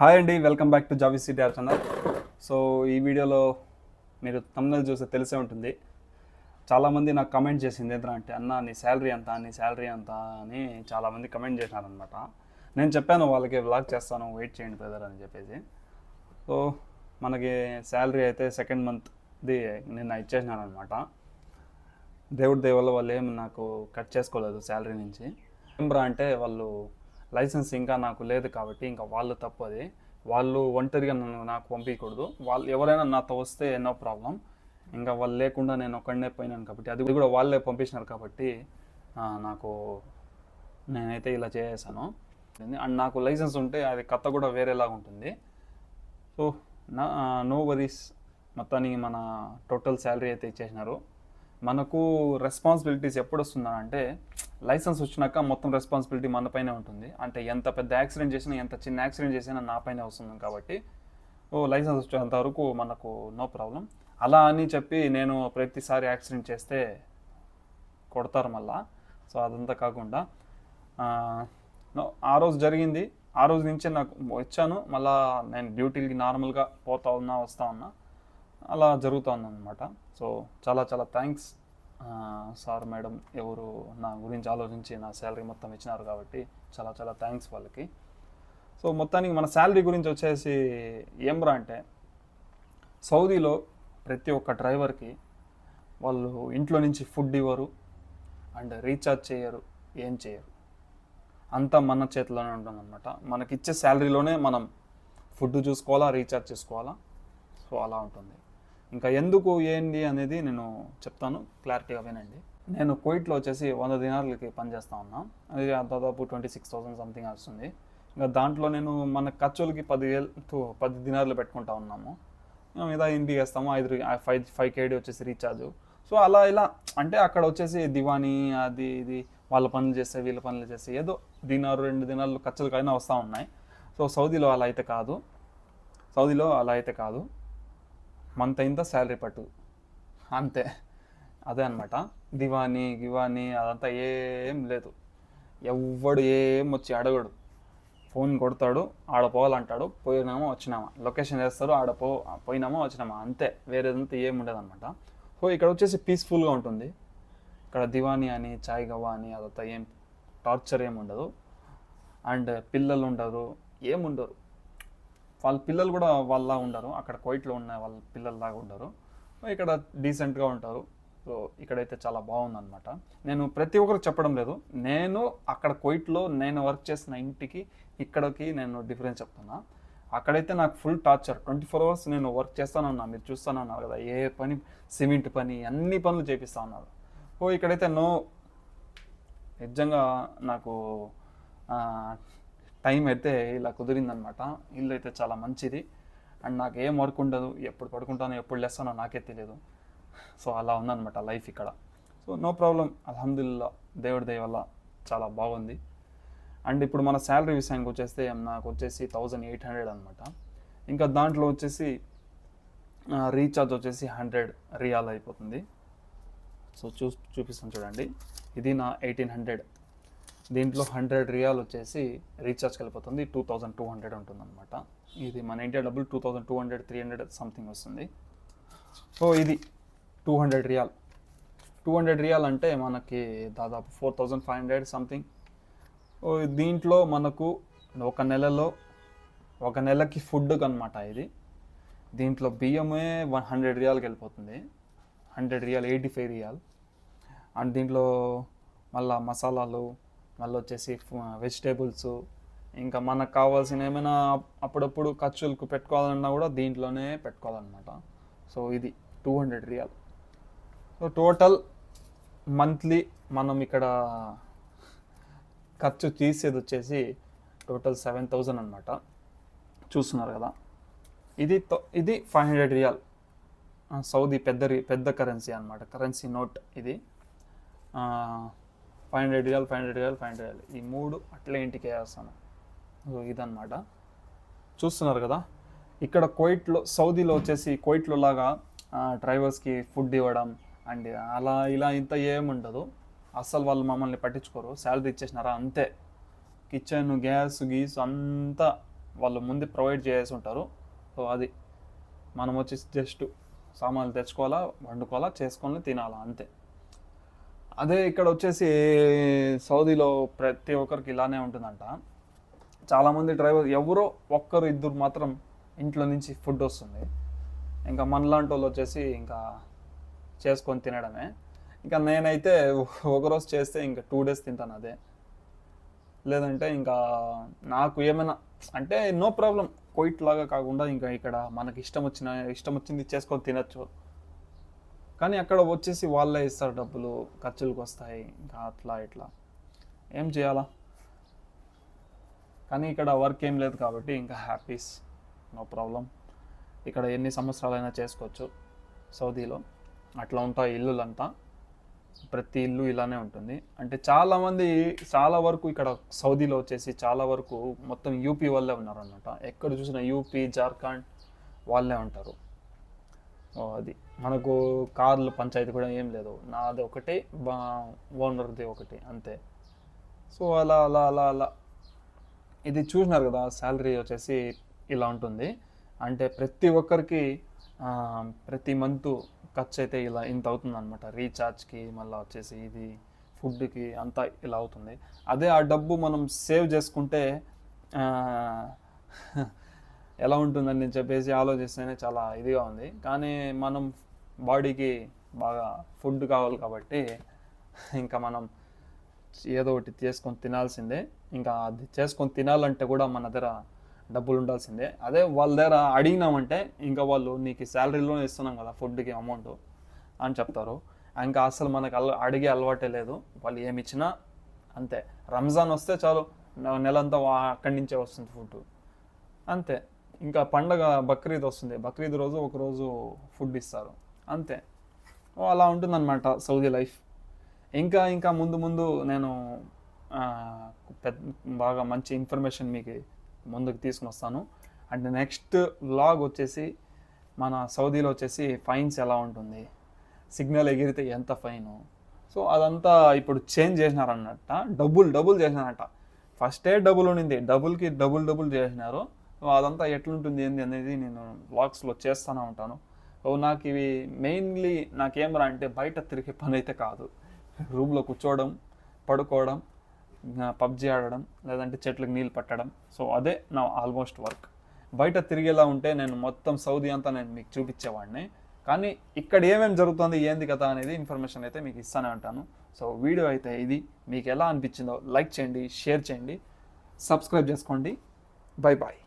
Hi అండి welcome back to Javi city are channel. So ఈ వీడియోలో మీరు తమ్ముళ్ళు చూస్తే తెలిసే ఉంటుంది. చాలామంది నాకు కమెంట్ చేసింది ఏంటంటే అంటే అన్న నీ శాలరీ ఎంత నీ శాలరీ ఎంత అని చాలామంది కమెంట్ చేసినారనమాట నేను చెప్పాను వాళ్ళకి వ్లాగ్ చేస్తాను వెయిట్ చేయండి బ్రదర్ అని చెప్పేసి. సో మనకి శాలరీ అయితే సెకండ్ మంత్ది నిన్న ఇచ్చేసినాను అనమాట దేవుడి దయ వల్ల వాళ్ళు ఏం నాకు కట్ చేసుకోలేదు శాలరీ నుంచి. ఏంబ్రా అంటే వాళ్ళు లైసెన్స్ ఇంకా నాకు లేదు కాబట్టి ఇంకా వాళ్ళు తప్పు అది వాళ్ళు ఒంటరిగా నన్ను నాకు పంపించకూడదు వాళ్ళు ఎవరైనా నాతో వస్తే నో ప్రాబ్లం. ఇంకా వాళ్ళు లేకుండా నేను ఒక్కడనే పోయినాను కాబట్టి అది కూడా వాళ్ళే పంపించినారు కాబట్టి నాకు నేనైతే ఇలా చేసేసాను. అండ్ నాకు లైసెన్స్ ఉంటే అది కథ కూడా వేరేలాగా ఉంటుంది. సో నా నో వరీస్ మొత్తానికి మన టోటల్ శాలరీ అయితే ఇచ్చేసినారు. మనకు రెస్పాన్సిబిలిటీస్ ఎప్పుడు వస్తుందని అంటే లైసెన్స్ వచ్చినాక మొత్తం రెస్పాన్సిబిలిటీ మనపైనే ఉంటుంది. అంటే ఎంత పెద్ద యాక్సిడెంట్ చేసినా ఎంత చిన్న యాక్సిడెంట్ చేసినా నా పైన వస్తుంది కాబట్టి ఓ లైసెన్స్ వచ్చేంత వరకు మనకు నో ప్రాబ్లం అలా అని చెప్పి నేను ప్రతిసారి యాక్సిడెంట్ చేస్తే కొడతారు మళ్ళా. సో అదంతా కాకుండా ఆ, ఆ రోజు జరిగింది. ఆ రోజు నుంచే నాకు వచ్చాను. మళ్ళీ నేను డ్యూటీకి నార్మల్గా పోతా ఉన్నా వస్తా ఉన్నా. అలా జరుగుతుందన్నమాట. సో చాలా చాలా థ్యాంక్స్ సార్ మేడం ఎవరు నా గురించి ఆలోచించి నా శాలరీ మొత్తం ఇచ్చినారు కాబట్టి చాలా చాలా థ్యాంక్స్ వాళ్ళకి. సో మొత్తానికి మన శాలరీ గురించి వచ్చేసి ఏమ్రా అంటే సౌదీలో ప్రతి ఒక్క డ్రైవర్కి వాళ్ళు ఇంట్లో నుంచి ఫుడ్ ఇవ్వరు అండ్ రీఛార్జ్ చేయరు ఏం చేయరు. అంతా మన చేతిలోనే ఉంటుందన్నమాట. మనకి ఇచ్చే శాలరీలోనే మనం ఫుడ్ చూసుకోవాలా రీఛార్జ్ చేసుకోవాలా? సో అలా ఉంటుంది. ఇంకా ఎందుకు ఏంటి అనేది నేను చెప్తాను. క్లారిటీగా వినండి నేను కోయిట్లో వచ్చేసి వంద దినార్లకి పనిచేస్తా ఉన్నా. అది దాదాపు ట్వంటీ సిక్స్ థౌసండ్ సంథింగ్ వస్తుంది ఇంకా దాంట్లో నేను మన ఖర్చులకి పదివేలు పది దినార్లు పెట్టుకుంటా ఉన్నాము. మీద ఇంటికి వేస్తాము ఐదు ఫైవ్ ఫైవ్ కేడీ వచ్చేసి రీఛార్జ్. సో అలా ఇలా అంటే అక్కడ వచ్చేసి దివానీ అది ఇది వాళ్ళ పనులు చేస్తే వీళ్ళ పనులు చేస్తే ఏదో దినారు రెండు దినాలు ఖర్చులకైనా వస్తూ ఉన్నాయి. సో సౌదీలో అలా అయితే కాదు. సౌదీలో అలా అయితే కాదు. మంత్ అయిందా శాలరీ పట్టు? అంతే. అదే అనమాట దివానీ గివానీ అదంతా ఏం లేదు. ఎవ్వడు ఏం వచ్చి అడగడు. ఫోన్ కొడతాడు ఆడ పోవాలంటాడు. వచ్చినామా? లొకేషన్ వేస్తారు ఆడ పో పోయినామా వచ్చినామా? అంతే. వేరేదంతా ఏం ఉండదన్నమాట. సో ఇక్కడ వచ్చేసి పీస్ఫుల్గా ఉంటుంది. ఇక్కడ దివానీ అని చాయ్ గవా అని అదంతా ఏం టార్చర్ ఏం ఉండదు. అండ్ పిల్లలు ఉండరు ఏముండరు వాళ్ళ పిల్లలు కూడా వాళ్ళ ఉండరు. అక్కడ కోయిట్లో ఉన్న వాళ్ళ పిల్లల్లాగా ఉండరు. ఇక్కడ డీసెంట్గా ఉంటారు. సో ఇక్కడైతే చాలా బాగుందన్నమాట. నేను ప్రతి ఒక్కరికి చెప్పడం లేదు. నేను అక్కడ కోయిట్లో నేను వర్క్ చేసిన ఇంటికి ఇక్కడికి నేను డిఫరెన్స్ చెప్తున్నా. అక్కడైతే నాకు full torture. Twenty four hours నేను వర్క్ చేస్తానన్నా మీరు చూస్తానన్నారు కదా ఏ పని సిమెంట్ పని అన్ని పనులు చేపిస్తా ఉన్నారు. ఓ ఇక్కడైతే నో నిజంగా నాకు టైం అయితే ఇలా కుదిరిందనమాట. ఇల్లు అయితే చాలా మంచిది. అండ్ నాకు ఏం వర్క్ ఉండదు. ఎప్పుడు పడుకుంటానో ఎప్పుడు లేస్తానో నాకే తెలియదు సో అలా ఉందన్నమాట లైఫ్ ఇక్కడ. So no problem. అల్హమ్దుల్లా దేవుడి దయ వల్ల చాలా బాగుంది. అండ్ ఇప్పుడు మన శాలరీ విషయానికి వచ్చేస్తే నాకు వచ్చేసి థౌజండ్ ఎయిట్ హండ్రెడ్ అనమాట. ఇంకా దాంట్లో వచ్చేసి రీఛార్జ్ వచ్చేసి హండ్రెడ్ రియాల్ అయిపోతుంది. సో చూ చూపిస్తాను చూడండి. ఇది నా ఎయిటీన్ హండ్రెడ్. దీంట్లో హండ్రెడ్ రియాల్ వచ్చేసి రీఛార్జ్కి వెళ్ళిపోతుంది టూ థౌజండ్ టూ హండ్రెడ్ ఉంటుంది అనమాట ఇది మన ఇండియా డబ్బులు two thousand two hundred three hundred something వస్తుంది. సో ఇది two hundred riyal. Two hundred riyal అంటే మనకి దాదాపు four thousand five hundred something దీంట్లో మనకు ఒక నెలలో ఒక నెలకి ఫుడ్ అనమాట ఇది. దీంట్లో బియ్యమే వన్ హండ్రెడ్ రియాల్కి వెళ్ళిపోతుంది. Hundred riyal eighty five riyal. And దీంట్లో మళ్ళీ మసాలాలు మళ్ళీ వచ్చేసి వెజిటేబుల్స్ ఇంకా మనకు కావాల్సిన ఏమైనా అప్పుడప్పుడు ఖర్చులకు పెట్టుకోవాలన్నా కూడా దీంట్లోనే పెట్టుకోవాలన్నమాట. సో ఇది two hundred riyal. So total monthly మనం ఇక్కడ ఖర్చు తీసేది వచ్చేసి టోటల్ సెవెన్ థౌజండ్ అనమాట చూస్తున్నారు కదా. ఇది తో- ఇది ఫైవ్ హండ్రెడ్ రియాల్. సౌదీ పెద్ద రి- పెద్ద కరెన్సీ అనమాట కరెన్సీ నోట్ ఇది. Five hundred riyal five hundred riyal five hundred riyal ఈ మూడు అట్లే ఇంటికి వేస్తాను. సో ఇదనమాట చూస్తున్నారు కదా? ఇక్కడ కోయిట్లో సౌదీలో వచ్చేసి కోయిట్లో లాగా డ్రైవర్స్కి ఫుడ్ ఇవ్వడం అండ్ అలా ఇలా ఇంత ఏముండదు. అస్సలు వాళ్ళు మమ్మల్ని పట్టించుకోరు. శాలరీ ఇచ్చేసినారా? అంతే. కిచెన్ గ్యాస్ గీస్ అంతా వాళ్ళు ముందు ప్రొవైడ్ చేసి ఉంటారు. సో అది మనం వచ్చేసి జస్ట్ సామాన్లు తెచ్చుకోవాలా వండుకోవాలా చేసుకొని తినాలా అంతే. అదే ఇక్కడ వచ్చేసి సౌదీలో ప్రతి ఒక్కరికి ఇలానే ఉంటుందంట. చాలామంది డ్రైవర్ ఎవరో ఒక్కరు ఇద్దరు మాత్రం ఇంట్లో నుంచి ఫుడ్ వస్తుంది. ఇంకా మనలాంటి వాళ్ళు వచ్చేసి ఇంకా చేసుకొని తినడమే. ఇంకా నేనైతే ఒకరోజు చేస్తే ఇంకా టూ డేస్ తింటాను అదే. లేదంటే ఇంకా నాకు ఏమైనా అంటే నో ప్రాబ్లం కోయిట్ లాగా కాకుండా ఇంకా ఇక్కడ మనకి ఇష్టం వచ్చిన ఇష్టం వచ్చింది చేసుకొని తినచ్చు. కానీ అక్కడ వచ్చేసి వాళ్ళే ఇస్తారు డబ్బులు ఖర్చులకు వస్తాయి ఇంకా అట్లా ఇట్లా. ఏం చేయాలా? కానీ ఇక్కడ వర్క్ ఏం లేదు కాబట్టి ఇంకా హ్యాపీస్ నో ప్రాబ్లం. ఇక్కడ ఎన్ని సంవత్సరాలైనా చేసుకోవచ్చు సౌదీలో. అట్లా ఉంటాయి ఇల్లులంతా. ప్రతి ఇల్లు ఇలానే ఉంటుంది. అంటే చాలామంది చాలా వరకు ఇక్కడ సౌదీలో వచ్చేసి చాలా వరకు మొత్తం యూపీ వాళ్ళే ఉన్నారు అనమాట ఎక్కడ చూసినా యూపీ జార్ఖండ్ వాళ్ళే ఉంటారు. అది. మనకు కార్లు పంచాయతీ కూడా ఏం లేదు. నాది ఒకటి బా ఓనర్ది ఒకటి అంతే. సో అలా అలా అలా అలా. ఇది చూసినారు కదా శాలరీ వచ్చేసి ఇలా ఉంటుంది. అంటే ప్రతి ఒక్కరికి ప్రతి మంత్ ఖర్చు అయితే ఇలా ఇంత అవుతుంది అనమాట రీఛార్జ్కి మళ్ళీ వచ్చేసి ఇది ఫుడ్కి అంతా ఇలా అవుతుంది. అదే ఆ డబ్బు మనం సేవ్ చేసుకుంటే ఎలా ఉంటుందని చెప్పేసి ఆలోచిస్తేనే చాలా ఇదిగా ఉంది. కానీ మనం బాడీకి బాగా ఫుడ్ కావాలి కాబట్టి ఇంకా మనం ఏదో ఒకటి చేసుకొని తినాల్సిందే. ఇంకా అది చేసుకొని తినాలంటే కూడా మన దగ్గర డబ్బులు ఉండాల్సిందే. అదే వాళ్ళ దగ్గర అడిగినామంటే ఇంకా వాళ్ళు నీకు శాలరీలోనే ఇస్తున్నాం కదా ఫుడ్కి అమౌంట్ అని చెప్తారు. ఇంకా అసలు మనకు అల్ అడిగే అలవాటే లేదు. వాళ్ళు ఏమి ఇచ్చినా అంతే. రంజాన్ వస్తే చాలు నెలంతా అక్కడి నుంచే వస్తుంది ఫుడ్ అంతే. ఇంకా పండగ బక్రీద్ వస్తుంది. బక్రీద్ రోజు ఒకరోజు ఫుడ్ ఇస్తారు. అంతే. ఓ అలా ఉంటుందన్నమాట సౌదీ లైఫ్. ఇంకా ఇంకా ముందు ముందు నేను పెద్ద బాగా మంచి ఇన్ఫర్మేషన్ మీకు ముందుకు తీసుకుని వస్తాను అండ్ నెక్స్ట్ వ్లాగ్ వచ్చేసి మన సౌదీలో వచ్చేసి ఫైన్స్ ఎలా ఉంటుంది? సిగ్నల్ ఎగిరితే ఎంత ఫైన్ సో అదంతా ఇప్పుడు చేంజ్ చేసినారన్నట్ట. డబుల్ డబుల్ చేసినారట. ఫస్టే డబుల్ ఉండింది. డబుల్కి డబుల్ డబుల్ చేసినారు. అదంతా ఎట్లుంటుంది ఏంది? అనేది నేను వ్లాగ్స్లో చేస్తూనే ఉంటాను. సో నాకు ఇవి మెయిన్లీ నాకేమరా అంటే బయట తిరిగే పని అయితే కాదు. రూమ్లో కూర్చోవడం పడుకోవడం పబ్జి ఆడడం లేదంటే చెట్లకు నీళ్ళు పట్టడం. సో అదే నా ఆల్మోస్ట్ వర్క్ బయట తిరిగేలా ఉంటే నేను మొత్తం సౌదీ అంతా నేను మీకు చూపించేవాడిని. కానీ ఇక్కడ ఏమేమి జరుగుతుంది ఏంది కదా అనేది ఇన్ఫర్మేషన్ అయితే మీకు ఇస్తానే ఉంటాను. సో వీడియో అయితే ఇది. మీకు ఎలా అనిపించిందో లైక్ చేయండి షేర్ చేయండి. సబ్స్క్రైబ్ చేసుకోండి. Bye bye